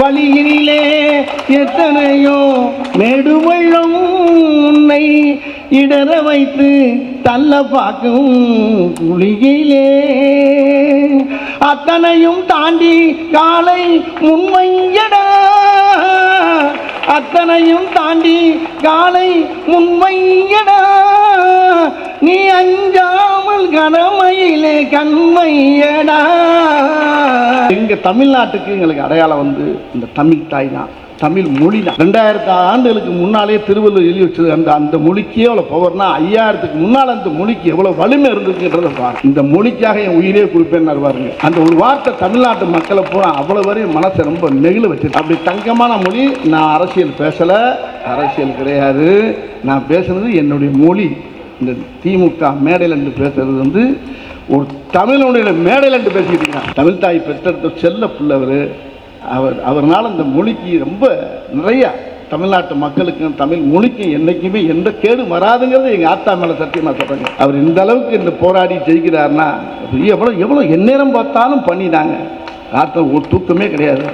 வழியிலே எத்தனையோ மேடுவள்ளம் உன்னை இடர வைத்து தள்ள பார்க்கும் குளியிலே அத்தனையும் தாண்டி காலை முன்வையடா அத்தனையும் தாண்டி காலை முன்வையடா நீ அஞ்சாமல் கடமையிலே கண்மையடா எங்கள் தமிழ்நாட்டுக்கு எங்களுக்கு அடையாளம் வந்து இந்த தமிழ் தாய் தான் தமிழ் மொழி தான். ரெண்டாயிரத்து ஆண்டுகளுக்கு முன்னாலே திருவள்ளுவர் எழுதி வச்சது அந்த அந்த மொழிக்கு எவ்வளோ பவர்னா ஐயாயிரத்துக்கு முன்னால் அந்த மொழிக்கு எவ்வளோ வலிமை இருந்துச்சுன்றத பாரு இந்த மொழிக்காக என் உயிரே கொடுப்பேன்னு பாருங்க. அந்த ஒரு வார்த்தை தமிழ்நாட்டு மக்களை பூரா அவ்வளோ வரையும் மனசை ரொம்ப நெகிழ வச்சு அப்படி தங்கமான மொழி நான் அரசியல் பேசலை. அரசியல் கிடையாது. நான் பேசுனது என்னுடைய மொழி. இந்த திமுக மேடையில் என்று பேசுறது வந்து ஒரு தமிழனுடைய மேடையில் என்று பேசிக்கிட்டீங்க. தமிழ் தாய் பெற்ற செல்ல பிள்ளவர். அவர் அவர்னால் இந்த மொழிக்கு ரொம்ப நிறையா தமிழ்நாட்டு மக்களுக்கும் தமிழ் மொழிக்கு என்றைக்குமே எந்த கேடு வராதுங்கிறது எங்கள் ஆத்தா மேலே சத்தியமாக சொல்கிறேங்க அவர் இந்த அளவுக்கு இந்த போராடி ஜெயிக்கிறாருன்னா எவ்வளோ எவ்வளோ எந்நேரம் பார்த்தாலும் பண்ணினாங்க ஆத்தம் ஒரு தூக்கமே கிடையாது.